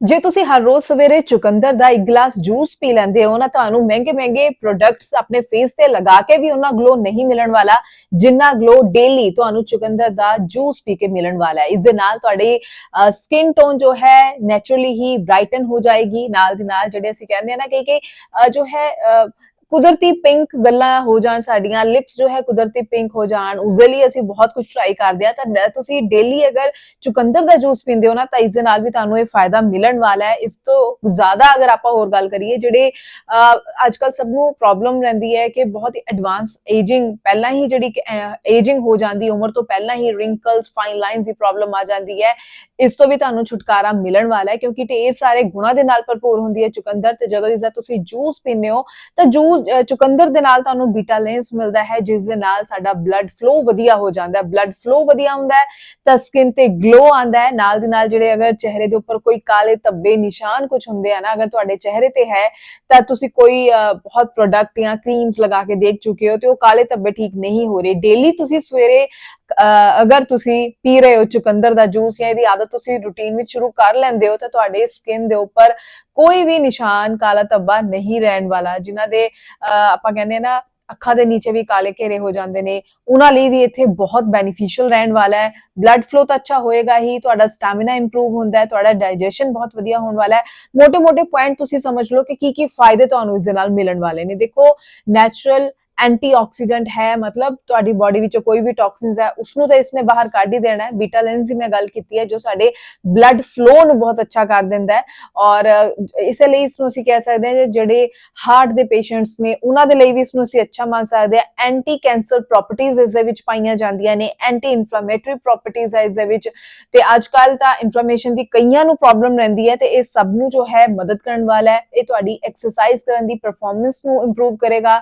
ਜੇ ਤੁਸੀਂ ਹਰ ਰੋਜ਼ ਸਵੇਰੇ ਚੁਕੰਦਰ ਦਾ ਇੱਕ ਗਲਾਸ ਜੂਸ ਪੀ ਲੈਂਦੇ ਹੋ ਨਾ ਤੁਹਾਨੂੰ ਮਹਿੰਗੇ-ਮਹਿੰਗੇ ਪ੍ਰੋਡਕਟਸ ਆਪਣੇ ਫੇਸ ਤੇ ਲਗਾ ਕੇ ਵੀ ਉਹਨਾਂ ਗਲੋ ਨਹੀਂ ਮਿਲਣ ਵਾਲਾ ਜਿੰਨਾ ਗਲੋ ਡੇਲੀ ਤੁਹਾਨੂੰ ਚੁਕੰਦਰ ਦਾ ਜੂਸ ਪੀ ਕੇ ਮਿਲਣ ਵਾਲਾ ਹੈ। ਇਸ ਦੇ ਨਾਲ ਤੁਹਾਡੀ ਸਕਿਨ ਟੋਨ ਜੋ ਹੈ ਨੇਚਰਲੀ ਹੀ ਬ੍ਰਾਈਟਨ ਹੋ ਜਾਏਗੀ। ਨਾਲ ਦੀ ਨਾਲ ਜਿਹੜੇ ਅਸੀਂ ਕਹਿੰਦੇ ਆ ਨਾ ਕਿ ਕਿ ਜੋ ਹੈ ਅ, ਕੁਦਰਤੀ ਪਿੰਕ ਗੱਲਾਂ ਹੋ ਜਾਣ ਸਾਡੀਆਂ ਲਿਪਸ ਜੋ ਹੈ ਕੁਦਰਤੀ ਪਿੰਕ ਹੋ ਜਾਣ ਉਸ ਲਈ ਅਸੀਂ ਬਹੁਤ ਕੁਝ ਟਰਾਈ ਕਰਦੇ ਆ ਤਾਂ ਤੁਸੀਂ ਡੇਲੀ ਅਗਰ ਚੁਕੰਦਰ ਦਾ ਜੂਸ ਪੀਂਦੇ ਹੋ ਨਾ, ਤਾਂ ਇਸ ਦੇ ਨਾਲ ਵੀ ਤੁਹਾਨੂੰ ਇਹ ਫਾਇਦਾ ਮਿਲਣ ਵਾਲਾ ਹੈ। ਇਸ ਤੋਂ ਜ਼ਿਆਦਾ ਅਗਰ ਆਪਾਂ ਹੋਰ ਗੱਲ ਕਰੀਏ, ਜਿਹੜੇ ਅੱਜ ਅੱਜਕੱਲ ਸਭ ਨੂੰ ਪ੍ਰੋਬਲਮ ਰਹਿੰਦੀ ਹੈ ਕਿ ਬਹੁਤ ਹੀ ਐਡਵਾਂਸ ਏਜਿੰਗ ਪਹਿਲਾਂ ਹੀ ਜਿਹੜੀ ਏਜਿੰਗ ਹੋ ਜਾਂਦੀ, ਉਮਰ ਤੋਂ ਪਹਿਲਾਂ ਹੀ ਰਿੰਕਲਸ ਫਾਈਨ ਲਾਈਨਸ ਦੀ ਪ੍ਰੋਬਲਮ ਆ ਜਾਂਦੀ ਹੈ। ਇਸ ਤੋਂ ਵੀ ਤੁਹਾਨੂੰ ਛੁਟਕਾਰਾ ਮਿਲਣ ਵਾਲਾ ਹੈ, ਕਿਉਂਕਿ ਇਹ ਸਾਰੇ ਗੁਣਾਂ ਦੇ ਨਾਲ ਭਰਪੂਰ ਹੁੰਦੀ ਹੈ ਚੁਕੰਦਰ। ਤੇ ਜਦੋਂ ਇਸ ਦਾ ਤੁਸੀਂ ਜੂਸ ਪੀਂਦੇ ਹੋ, ਤਾਂ ਜੂਸ ਚੁਕੰਦਰ ਦੇ ਨਾਲ ਤੁਹਾਨੂੰ ਬੀਟਾ ਲੈਂਸ ਮਿਲਦਾ ਹੈ ਜਿਸ ਦੇ ਨਾਲ ਸਾਡਾ ਬਲੱਡ ਫਲੋ ਵਧੀਆ ਹੋ ਜਾਂਦਾ ਹੈ। ਬਲੱਡ ਫਲੋ ਵਧੀਆ ਹੁੰਦਾ ਹੈ ਤਾਂ ਸਕਿਨ ਤੇ ਗਲੋ ਆਂਦਾ ਹੈ। ਨਾਲ ਦੀ ਨਾਲ ਜਿਹੜੇ ਅਗਰ ਚਿਹਰੇ ਦੇ ਉੱਪਰ ਕੋਈ ਕਾਲੇ ਧੱਬੇ ਨਿਸ਼ਾਨ ਕੁਝ ਹੁੰਦੇ ਆ ਨਾ ਅਗਰ ਤੁਹਾਡੇ ਚਿਹਰੇ ਤੇ ਹੈ ਤਾਂ ਤੁਸੀਂ ਕੋਈ ਅ, ਬਹੁਤ ਪ੍ਰੋਡਕਟ ਜਾਂ ਕਰੀਮਸ ਲਗਾ ਕੇ ਦੇਖ ਚੁੱਕੇ ਹੋ ਤੇ ਉਹ ਕਾਲੇ ਧੱਬੇ ਠੀਕ ਨਹੀਂ ਹੋ ਰਹੇ। ਡੇਲੀ ਤੁਸੀਂ ਸਵੇਰੇ ਅਗਰ ਤੁਸੀਂ ਪੀ ਰਹੇ ਹੋ ਚੁਕੰਦਰ ਦਾ ਜੂਸ ਜਾਂ ਇਹਦੀ ਆਦਤ ਤੁਸੀਂ ਰੁਟੀਨ ਵਿੱਚ ਸ਼ੁਰੂ ਕਰ ਲੈਂਦੇ ਹੋ, ਤਾਂ ਤੁਹਾਡੇ ਸਕਿਨ ਦੇ ਉੱਪਰ ਕੋਈ ਵੀ ਨਿਸ਼ਾਨ ਕਾਲਾ ਧੱਬਾ ਨਹੀਂ ਰਹਿਣ ਵਾਲਾ, ਜਿਨ੍ਹਾਂ ਦੇ ਆਪਾਂ ਕਹਿੰਦੇ ਨਾ, ਅੱਖਾਂ ਦੇ ਨੀਚੇ ਵੀ ਕਾਲੇ ਘੇਰੇ ਹੋ ਜਾਂਦੇ ਨੇ, ਉਹਨਾਂ ਲਈ ਵੀ ਇੱਥੇ ਬਹੁਤ ਬੈਨੀਫੀਸ਼ੀਅਲ ਰਹਿਣ ਵਾਲਾ ਹੈ। ਬਲੱਡ ਫਲੋ ਤਾਂ ਅੱਛਾ ਹੋਏਗਾ ਹੀ, ਤੁਹਾਡਾ ਸਟੈਮਿਨਾ ਇੰਪਰੂਵ ਹੁੰਦਾ ਹੈ, ਤੁਹਾਡਾ ਡਾਈਜੈਸ਼ਨ ਬਹੁਤ ਵਧੀਆ ਹੋਣ ਵਾਲਾ ਹੈ। ਮੋٹے ਮੋٹے ਪੁਆਇੰਟ ਤੁਸੀਂ ਸਮਝ ਲਓ ਕਿ ਕੀ ਕੀ ਫਾਇਦੇ ਤੁਹਾਨੂੰ ਇਸ ਦੇ ਨਾਲ ਮਿਲਣ ਵਾਲੇ ਨੇ। ਦੇਖੋ ਨੈਚੁਰਲ ਐਂਟੀਆਕਸੀਡੈਂਟ ਹੈ ਮਤਲਬ ਤੁਹਾਡੀ ਬਾਡੀ ਵਿੱਚੋਂ ਕੋਈ ਵੀ ਟੌਕਸਿਨਸ ਹੈ ਉਸ ਨੂੰ ਤਾਂ ਇਸਨੇ ਬਾਹਰ ਕੱਢ ਹੀ ਦੇਣਾ ਹੈ। ਬੀਟਾ ਲੈਂਸ ਦੀ ਮੈਂ ਗੱਲ ਕੀਤੀ ਹੈ ਜੋ ਸਾਡੇ ਬਲੱਡ ਫਲੋ ਨੂੰ ਬਹੁਤ ਅੱਛਾ ਕਰ ਦਿੰਦਾ ਹੈ ਔਰ ਅ, ਇਸੇ ਲਈ ਇਸ ਨੂੰ ਅਸੀਂ ਕਹਿ ਸਕਦੇ ਹਾਂ ਕਿ ਜਿਹੜੇ ਹਾਰਟ ਦੇ ਪੇਸ਼ੈਂਟਸ ਨੇ ਉਹਨਾਂ ਦੇ ਲਈ ਵੀ ਇਸ ਨੂੰ ਅਸੀਂ ਅੱਛਾ ਮੰਨ ਸਕਦੇ ਹਾਂ। ਐਂਟੀ ਕੈਂਸਰ ਪ੍ਰੋਪਰਟੀਜ਼ ਇਸ ਦੇ ਵਿੱਚ ਪਾਈਆਂ ਜਾਂਦੀਆਂ ਨੇ ਐਂਟੀ ਇਨਫਲੇਮੇਟਰੀ ਪ੍ਰੋਪਰਟੀਜ਼ ਹੈ ਇਸ ਦੇ ਵਿੱਚ। ਤੇ ਅੱਜ ਕੱਲ ਤਾਂ ਇਨਫਲੇਮੇਸ਼ਨ ਦੀ ਕਈਆਂ ਨੂੰ ਪ੍ਰੋਬਲਮ ਰਹਿੰਦੀ ਹੈ ਤੇ ਇਹ ਸਭ ਨੂੰ ਜੋ ਹੈ ਮਦਦ ਕਰਨ ਵਾਲਾ ਹੈ। ਇਹ ਤੁਹਾਡੀ ਐਕਸਰਸਾਈਜ਼ ਕਰਨ ਦੀ ਪਰਫਾਰਮੈਂਸ ਨੂੰ ਇੰਪਰੂਵ ਕਰੇਗਾ।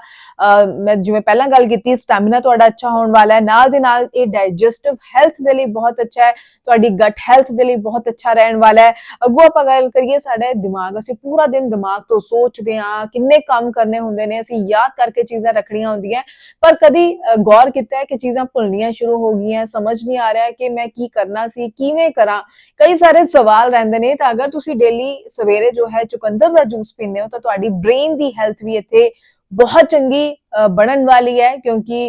ਮੈਂ ਜਿਵੇਂ ਪਹਿਲਾਂ ਗੱਲ ਕੀਤੀ ਸਟੈਮਿਨਾ ਤੁਹਾਡਾ ਅੱਛਾ ਹੋਣ ਵਾਲਾ ਹੈ ਨਾਲ ਦੇ ਨਾਲ ਇਹ ਡਾਈਜੈਸਟਿਵ ਹੈਲਥ ਦੇ ਲਈ ਬਹੁਤ ਅੱਛਾ ਹੈ ਤੁਹਾਡੀ ਗਟ ਹੈਲਥ ਦੇ ਲਈ ਬਹੁਤ ਅੱਛਾ ਰਹਿਣ ਵਾਲਾ ਹੈ ਅੱਗੋਂ ਆਪਾਂ ਗੱਲ ਕਰੀਏ ਸਾਡੇ ਦਿਮਾਗ ਅਸੀਂ ਪੂਰਾ ਦਿਨ ਦਿਮਾਗ ਤੋਂ ਸੋਚਦੇ ਹਾਂ ਕਿੰਨੇ ਕੰਮ ਕਰਨੇ ਹੁੰਦੇ ਨੇ ਅਸੀਂ ਯਾਦ ਕਰਕੇ ਚੀਜ਼ਾਂ ਰੱਖਣੀਆਂ ਹੁੰਦੀਆਂ ਪਰ ਕਦੀ ਅ, ਗੌਰ ਕੀਤਾ ਹੈ ਕਿ ਚੀਜ਼ਾਂ ਭੁੱਲਣੀਆਂ ਸ਼ੁਰੂ ਹੋ ਗਈਆਂ ਸਮਝ ਨਹੀਂ ਆ ਰਿਹਾ ਕਿ ਮੈਂ ਕੀ ਕਰਨਾ ਸੀ ਕਿਵੇਂ ਕਰਾਂ ਕਈ ਸਾਰੇ ਸਵਾਲ ਰਹਿੰਦੇ ਨੇ ਤਾਂ ਅਗਰ ਤੁਸੀਂ ਡੇਲੀ ਸਵੇਰੇ ਜੋ ਹੈ ਚੁਕੰਦਰ ਦਾ ਜੂਸ ਪੀਂਦੇ ਹੋ ਤਾਂ ਤੁਹਾਡੀ ਬ੍ਰੇਨ ਦੀ ਹੈਲਥ ਵੀ ਇੱਥੇ ਬਹੁਤ ਚੰਗੀ ਬਣਨ ਵਾਲੀ ਹੈ ਕਿਉਂਕਿ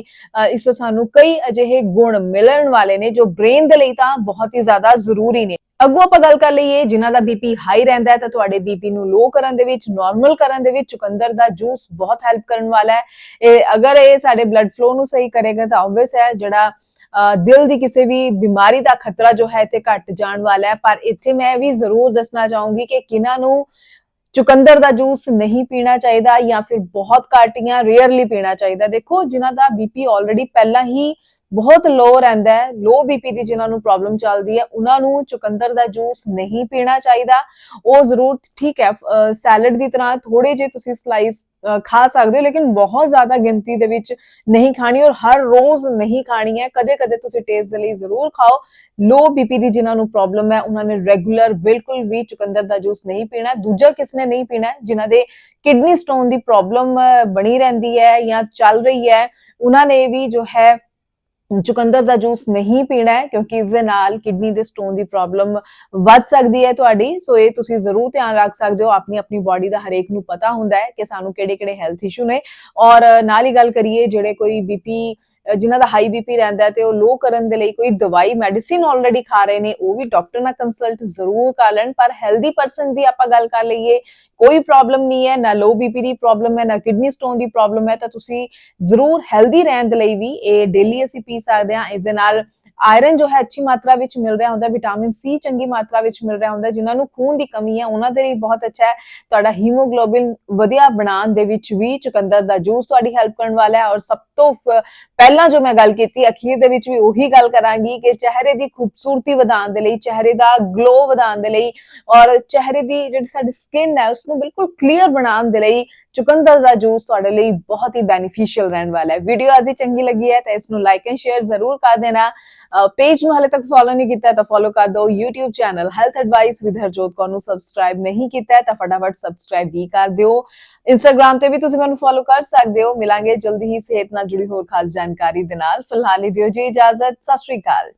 ਇਸ ਤੋਂ ਸਾਨੂੰ ਕਈ ਅਜਿਹੇ ਗੁਣ ਮਿਲਣ ਵਾਲੇ ਨੇ ਜੋ ਬ੍ਰੇਨ ਦੇ ਲਈ ਤਾਂ ਬਹੁਤ ਹੀ ਜ਼ਿਆਦਾ ਜ਼ਰੂਰੀ ਨੇ। ਅੱਗੋਂ ਆਪਾਂ ਗੱਲ ਕਰ ਲਈਏ ਜਿਨ੍ਹਾਂ ਦਾ ਬੀਪੀ ਹਾਈ ਰਹਿੰਦਾ ਹੈ ਤਾਂ ਤੁਹਾਡੇ ਬੀਪੀ ਨੂੰ ਲੋ ਕਰਨ ਦੇ ਵਿੱਚ ਨਾਰਮਲ ਕਰਨ ਦੇ ਵਿੱਚ ਚੁਕੰਦਰ ਦਾ ਜੂਸ ਬਹੁਤ ਹੈਲਪ ਕਰਨ ਵਾਲਾ ਹੈ। ਇਹ ਅਗਰ ਇਹ ਸਾਡੇ ਬਲੱਡ ਫਲੋ ਨੂੰ ਸਹੀ ਕਰੇਗਾ ਤਾਂ ਆਬਵੀਅਸ ਹੈ ਜਿਹੜਾ ਅ, ਦਿਲ ਦੀ ਕਿਸੇ ਵੀ ਬਿਮਾਰੀ ਦਾ ਖਤਰਾ ਜੋ ਹੈ ਤੇ ਘਟ ਜਾਣ ਵਾਲਾ ਹੈ। ਪਰ ਇੱਥੇ ਮੈਂ ਵੀ ਜ਼ਰੂਰ ਦੱਸਣਾ ਚਾਹੂੰਗੀ ਕਿ ਕਿਨਾਂ ਨੂੰ ਚੁਕੰਦਰ ਦਾ ਜੂਸ ਨਹੀਂ ਪੀਣਾ ਚਾਹੀਦਾ ਜਾਂ ਫਿਰ ਬਹੁਤ ਘੱਟ ਜਾਂ ਰੇਅਰਲੀ ਪੀਣਾ ਚਾਹੀਦਾ। ਦੇਖੋ, ਜਿਨ੍ਹਾਂ ਦਾ ਬੀਪੀ ਆਲਰੇਡੀ ਪਹਿਲਾਂ ਹੀ ਬਹੁਤ ਲੋ ਰਹਿੰਦਾ ਹੈ ਲੋ ਬੀਪੀ ਦੀ ਜਿਨ੍ਹਾਂ ਨੂੰ ਪ੍ਰੋਬਲਮ ਚੱਲਦੀ ਹੈ, ਉਹਨਾਂ ਨੂੰ ਚੁਕੰਦਰ ਦਾ ਜੂਸ ਨਹੀਂ ਪੀਣਾ ਚਾਹੀਦਾ। ਉਹ ਜ਼ਰੂਰ ਠੀਕ ਹੈ ਸੈਲਡ ਦੀ ਤਰ੍ਹਾਂ ਥੋੜੇ ਜੇ ਤੁਸੀਂ ਸਲਾਈਸ ਖਾ ਸਕਦੇ ਹੋ, ਲੇਕਿਨ ਬਹੁਤ ਜ਼ਿਆਦਾ ਗਿਣਤੀ ਦੇ ਵਿੱਚ ਨਹੀਂ ਖਾਣੀ ਔਰ ਹਰ ਰੋਜ਼ ਨਹੀਂ ਖਾਣੀ ਹੈ। ਕਦੇ-ਕਦੇ ਤੁਸੀਂ ਟੇਸਟ ਦੇ ਲਈ ਜ਼ਰੂਰ ਖਾਓ। ਲੋ ਬੀਪੀ ਦੀ ਜਿਨ੍ਹਾਂ ਨੂੰ ਪ੍ਰੋਬਲਮ ਹੈ, ਉਹਨਾਂ ਨੇ ਰੈਗੂਲਰ ਬਿਲਕੁਲ ਵੀ ਚੁਕੰਦਰ ਦਾ ਜੂਸ ਨਹੀਂ ਪੀਣਾ। ਦੂਜਾ ਕਿਸ ਨੇ ਨਹੀਂ ਪੀਣਾ ਹੈ? ਜਿਨ੍ਹਾਂ ਦੇ ਕਿਡਨੀ ਸਟੋਨ ਦੀ ਪ੍ਰੋਬਲਮ ਬਣੀ ਰਹਿੰਦੀ ਹੈ ਜਾਂ ਚੱਲ ਰਹੀ ਹੈ, ਉਹਨਾਂ ਨੇ ਵੀ ਜੋ ਹੈ ਚੁਕੰਦਰ ਦਾ ਜੂਸ ਨਹੀਂ ਪੀਣਾ ਹੈ ਕਿਉਂਕਿ ਇਸ ਦੇ ਨਾਲ ਕਿਡਨੀ ਦੇ ਸਟੋਨ ਦੀ ਪ੍ਰੋਬਲਮ ਵੱਧ ਸਕਦੀ ਹੈ ਤੁਹਾਡੀ। ਸੋ ਇਹ ਤੁਸੀਂ ਜ਼ਰੂਰ ਧਿਆਨ ਰੱਖ ਸਕਦੇ ਹੋ। ਆਪਣੀ ਆਪਣੀ ਬਾਡੀ ਦਾ ਹਰੇਕ ਨੂੰ ਪਤਾ ਹੁੰਦਾ ਹੈ ਕਿ ਸਾਨੂੰ ਕਿਹੜੇ ਕਿਹੜੇ ਹੈਲਥ ਇਸ਼ੂ ਨੇ। ਔਰ ਨਾਲ ਹੀ ਗੱਲ ਕਰੀਏ, ਜਿਹੜੇ ਕੋਈ ਬੀਪੀ ਜਿਨ੍ਹਾਂ ਦਾ ਹਾਈ ਬੀਪੀ ਰਹਿੰਦਾ ਹੈ ਤੇ ਉਹ ਲੋ ਕਰਨ ਦੇ ਲਈ ਕੋਈ ਦਵਾਈ ਮੈਡੀਸਿਨ ਆਲਰੇਡੀ ਖਾ ਰਹੇ ਨੇ, ਉਹ ਵੀ ਡਾਕਟਰ ਨਾਲ ਕੰਸਲਟ ਜ਼ਰੂਰ ਕਰ ਲੈਣ, ਪਰ ਹੈਲਦੀ ਪਰਸਨ ਦੀ ਆਪਾਂ ਗੱਲ ਕਰ ਲਈਏ, ਕੋਈ ਪ੍ਰੋਬਲਮ ਨਹੀਂ ਹੈ, ਨਾ ਲੋ ਬੀਪੀ ਦੀ ਪ੍ਰੋਬਲਮ ਹੈ, ਨਾ ਕਿਡਨੀ ਸਟੋਨ ਦੀ ਪ੍ਰੋਬਲਮ ਹੈ, ਤਾਂ ਤੁਸੀਂ ਜ਼ਰੂਰ ਹੈਲਦੀ ਰਹਿਣ ਦੇ ਲਈ ਵੀ ਇਹ ਡੇਲੀ ਅਸੀਂ ਪੀ ਸਕਦੇ ਹਾਂ, ਇਸ ਦੇ ਨਾਲ ਆਇਰਨ ਜੋ ਹੈ ਅੱਛੀ ਮਾਤਰਾ ਵਿੱਚ ਮਿਲ ਰਿਹਾ ਹੁੰਦਾ ਵਿਟਾਮਿਨ ਸੀ ਚੰਗੀ ਮਾਤਰਾ ਵਿੱਚ ਮਿਲ ਰਿਹਾ ਹੁੰਦਾ, ਜਿਨ੍ਹਾਂ ਨੂੰ ਖੂਨ ਦੀ ਕਮੀ ਹੈ, ਉਹਨਾਂ ਦੇ ਲਈ ਬਹੁਤ ਅੱਛਾ ਹੈ। ਤੁਹਾਡਾ ਹੀਮੋਗਲੋਬਿਨ ਵਧੀਆ ਬਣਾਉਣ ਦੇ ਵਿੱਚ ਵੀ ਚੁਕੰਦਰ ਦਾ ਜੂਸ ਤੁਹਾਡੀ ਹੈਲਪ ਕਰਨ ਵਾਲਾ ਹੈ ਔਰ ਸਭ ਤੋਂ ਫ- ਪਹਿਲਾਂ ਜੋ ਮੈਂ ਗੱਲ ਕੀਤੀ, ਅਖੀਰ ਦੇ ਵਿੱਚ ਵੀ ਉਹੀ ਗੱਲ ਕਰਾਂਗੀ ਕਿ ਚਿਹਰੇ ਦੀ ਖੂਬਸੂਰਤੀ ਵਧਾਉਣ ਦੇ ਲਈ, ਚਿਹਰੇ ਦਾ ਗਲੋ ਵਧਾਉਣ ਦੇ ਲਈ ਔਰ ਚਿਹਰੇ ਦੀ ਜਿਹੜੀ ਸਾਡੀ ਸਕਿਨ ਹੈ ਉਸ ਨੂੰ ਬਿਲਕੁਲ ਕਲੀਅਰ ਬਣਾਉਣ ਦੇ ਲਈ ਚੁਕੰਦਰ ਦਾ ਜੂਸ ਤੁਹਾਡੇ ਲਈ ਬਹੁਤ ਹੀ ਬੈਨੀਫੀਸ਼ੀਅਲ ਰਹਿਣ ਵਾਲਾ ਹੈ। ਵੀਡੀਓ ਅੱਜ ਹੀ ਚੰਗੀ ਲੱਗੀ ਹੈ ਤਾਂ ਇਸ ਨੂੰ ਲਾਈਕ ਐਂਡ ਸ਼ੇਅਰ ਜ਼ਰੂਰ ਕਰ ਦੇਣਾ। ਪੇਜ ਨੂੰ ਹਾਲੇ ਤੱਕ ਫੋਲੋ ਨਹੀਂ ਕੀਤਾ ਤਾਂ ਫੋਲੋ ਕਰ ਦਿਓ। YouTube channel health advice with Harjot Kaur ਨੂੰ ਸਬਸਕ੍ਰਾਈਬ ਨਹੀਂ ਕੀਤਾ ਤਾਂ ਫਟਾਫਟ ਸਬਸਕ੍ਰਾਈਬ ਵੀ ਕਰ ਦਿਓ। Instagram ਤੇ ਵੀ ਤੁਸੀਂ ਮੈਨੂੰ ਫੋਲੋ ਕਰ ਸਕਦੇ ਹੋ। ਮਿਲਾਂਗੇ ਜਲਦੀ ਹੀ ਸਿਹਤ ਨਾਲ ਜੁੜੀ ਹੋਰ ਖਾਸ ਜਾਣਕਾਰੀ ਦੇ ਨਾਲ। ਫਿਲਹਾਲ ਹੀ ਦਿਓ ਜੀ ਇਜਾਜ਼ਤ। ਸਤਿ ਸ਼੍ਰੀ ਅਕਾਲ।